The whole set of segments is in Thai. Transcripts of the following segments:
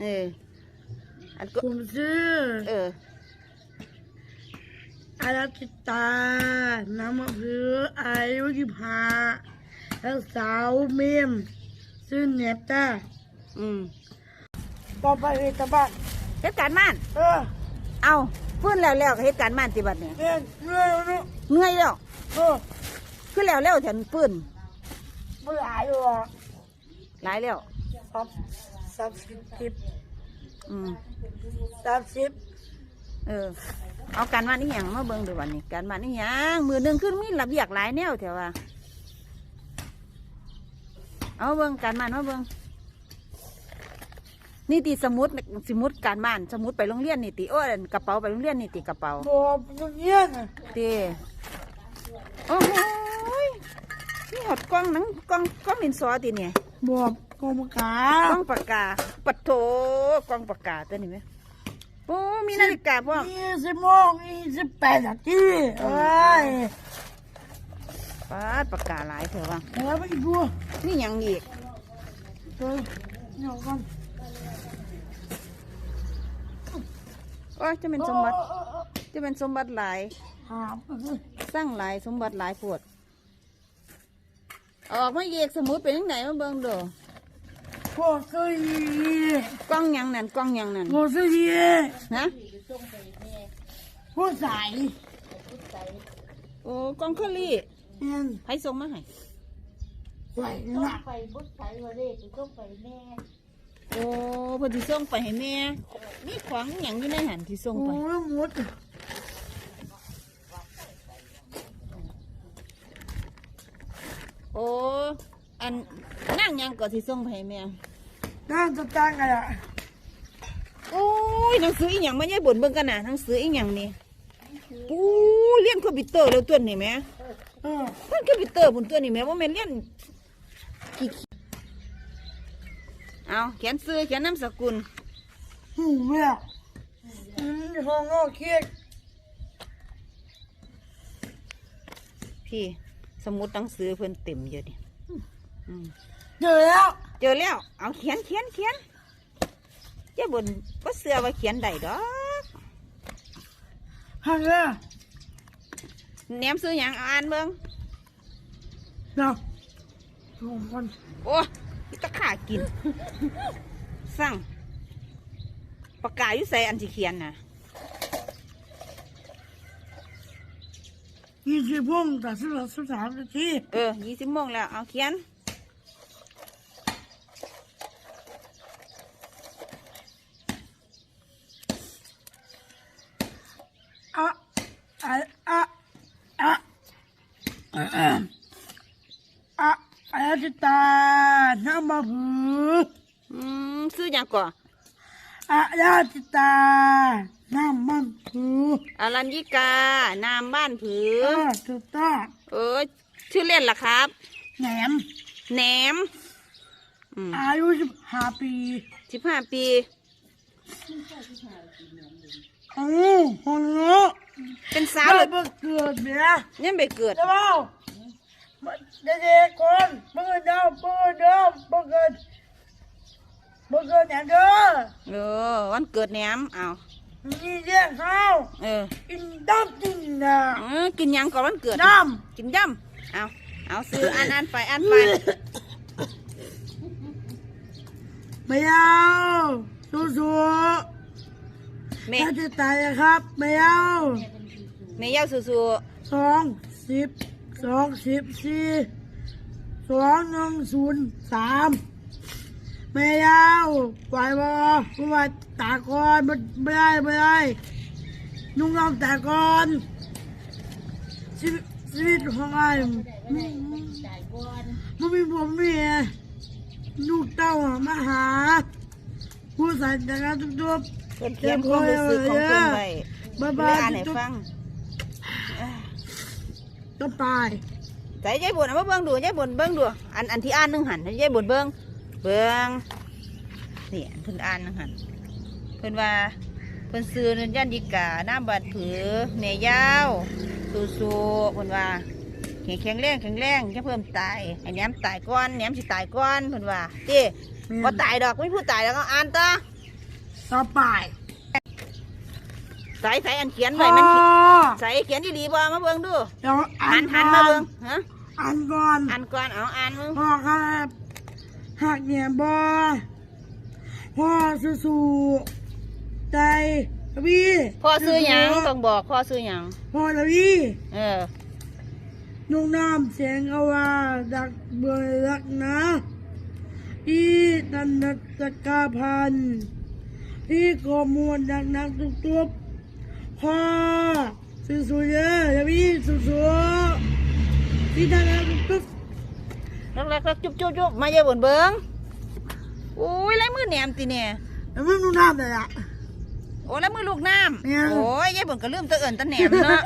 เอออันก็ผมชื่อเอออาราติตา น้ำมะพร้าวอายุยี่ห้าแล้วสาวเมมชื่อเนตตาอืมต่อไปเวทบ้านเหตุการณ์ม่าน เออ เอาฟื้นแล้วแล้วก็เหตุการณ์ม่านติบัดเนี่ยเรียนเรื่อยๆเนาะเมื่อยแล้วเออคือแล้วแล้วฉันฟื้นไม่หลายหรอกหลายแล้วสาม สามสิบสิบอืมสามสิบเออ เอาการบ้านนี่ยังมาเบิ่งดูวันนี้การบ้านนี่ยังมือหนึ่งขึ้นมีระเบียบหลายแนวแถวว่าเอาเบิ่งการบ้านมาเบิ่งนี่ตีสมุดสมุดการบ้านสมุดไปโรงเรียนนี่ตีโอ้ยกระเป๋าไปโรงเรียนนี่ตีกระเป๋าบอกเงี้ยนะตีโอ้โหยนี่หดกล้องหนังกล้องกล้องดินสอตีเนี่ยบอ กกรมกากล้องปากกาปัดโถกล้องปากกาตัวนี้ไหมโอ้ มีนาฬิกาพวกยี่สิบโมงยี่สิบแปดนาทีเอ้ยปาดปากกาหลายเถอะว่าแล้วไปดูนี่หยังอีกเออเดี๋ยวกันโอ้ยจะเป็นสมบัติ จะเป็นสมบัติหลายหามเออสร้างหลายสมบัติหลายปวดออกมาเยกสมุดเป็นยังไงมาเบิ่งดู พวกซื้อกล้องหยังนั่นกล้องหยังนั่นพวกซื้อดีนะพวกใส่โอ้กล้องเคอรี่เอ็นให้ส่งมาให้ใส่หนักไปบุษไทยวันนี้จะต้องไปแม่โอ้เพอที่ส่งไปให้แม่มีของหยังอยู่ในหันที่ส่งโอ้ไปยหมดโอ้ อันนั่งหยังก็ที่ส่งไปให้แม่น่าจะตั้งกันอะโอ้ยหนังสืออีหยังมาใหญ่บ่นเบิ่งกันน่ะหนังสืออีหยังนี่ปูเรียนคอมพิวเตอร์แล้วตัวนี้แหม่เออเพิ่นคอมพิวเตอร์พุ่นตัวนี้แหม่ว่าแม่นเรียนกี่เอาเขียนซื้อเขียนนามสกุลหูแม่อืมห้องก็เครียดพี่สมุดหนังสือเพิ่นเต็มอยู่ดิอืม เจอแล้ว เจอแล้ว เอาเขียนเขียนเขียนเจ้าบนก็เสือว่าเขียนได้ดอกหันเลยแหนมซื้อหยังเอาอ่านเบิ่งเนาะทุกคนโอ้ยตะขากิน สั่งปากกาอยู่ใส่อันที่เขียนน่ะยี่สิบโมงแต่สิบสิบสามนาทีเออยี่สิบโมงแล้วเอาเขียน อะ อะอะอะอะอะอะอาทิตาน้ำมาผืออืมซื้อหยังก่อนอาทิตาน้ำมันผืออารัญญิกานามบ้านผืเอออถูกต้องเออ ชื่อเล่นล่ะครับ แหนมแหนมอืมอายุสิบห้าปีสิบห้าปี โอ้โหเนาะ เป็นสาสาววเลเลยยเกิดเนี่ยยังไปเกิดจะเมาเด็กๆคนเมื่อเดิมเมื่อเดิมเมื่อเกิดเมื่อเกิดอย่างเด้อเออวันเกิดแหนมเอามีเลี้ยงข้าวเออกินดำกินน้เออกินหยังก่อนวันเกิดำน้กินย่ำเอาเอาซื้ออ่านอ่านไปอ่านไปำไม่เอาสู้ เมๆถ้าจะตายนะครับไม่เอาเมย์เย้าสู้สองสิบสองสิบสี่สองหนึ่งศูนย์สามไม่เอาไหวบ่เพราะว่าตาก่อนไม่ไม่ได้ไม่ได้นุ่งรองตาก่อนชีวิตชีวิตของไอ้มันจ่ายก่อนมันมีผมเมียลูกเต้ามาหา ผู้ใส่จักรทุกทุกๆ เพิ่นเขียนความรู้สึกของเพิ่นไว้บ๊ายเพิ่บานยอ่านให้ทุกฟังก็ไปใส่ยายบุญเอามาเบิ่งดูยายบุญเบิ่งดูอันอันที่อ่านหนึงหันให้ยายบุญเบิ่งเบิ่งนี่อันเพิ่นอ่านหนึงหันเพิ่นว่าเพิ่นซื้อนันยันยิกาน้ำบาดผือแม่ยาวสู้ๆเพิ่นว่าแข็งแข็งแรงแข็งแรงจะเพิ่มตายไอ้แหนมตายก่อนแหนมสิตายก่อนเพิ่นว่าเจ้บ่ตายดอกไม่พูดตายแล้วก็อ่านต่อ ต่อไปใส่ใส่อันเขียนพ่ไว้อมันเขียนใส่เขียนดีๆบ่มาเบิ่งดูเดี๋ยวอ่าอ่านนหันมาเบิ่งฮะอ่านก่อนอ่านก่อนเอาอ่านมึงพ่อครับหักเนี่ยบอพ่อสู้ๆใจพี่พ่อซื้อหยังต้องบอกพ่อซื้อหยังพ่อละพี่เออนุ่งน้ำเสียงเอาว่าดักเบื่อรักนะพี่นันนัตกาพันธ์ พี่กมวลดักนักตุกตุบพ่อสู้ๆเยอะละพี่สู้ๆพี่ดักนักตุกตุบรักรักรักจุ๊บจุ๊บจุ๊บมาเยอะบนเบิ่งอุ้ยลายมือแหนมติเนี่ยแล้วมึงนุ่งน้ำเลยอะโอ้ลายมือลูกน้เนี่ยำโอ้ยยายบนก็ลืมตะเอิญตะแหนมเนาะ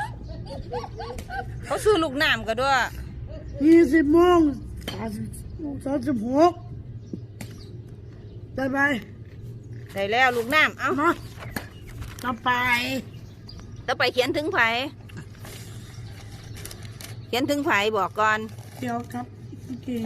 เขาซื้อลูกน้ำก็ด้วยยี่สิบโมงสามสิบสามสิบหกได้ไป ได้แล้วลูกน้ำเอ้าเนาะต่อไปต่อไปเขียนถึงไผเขียนถึงไผบอกก่อนเกี่ยวกับเก่ง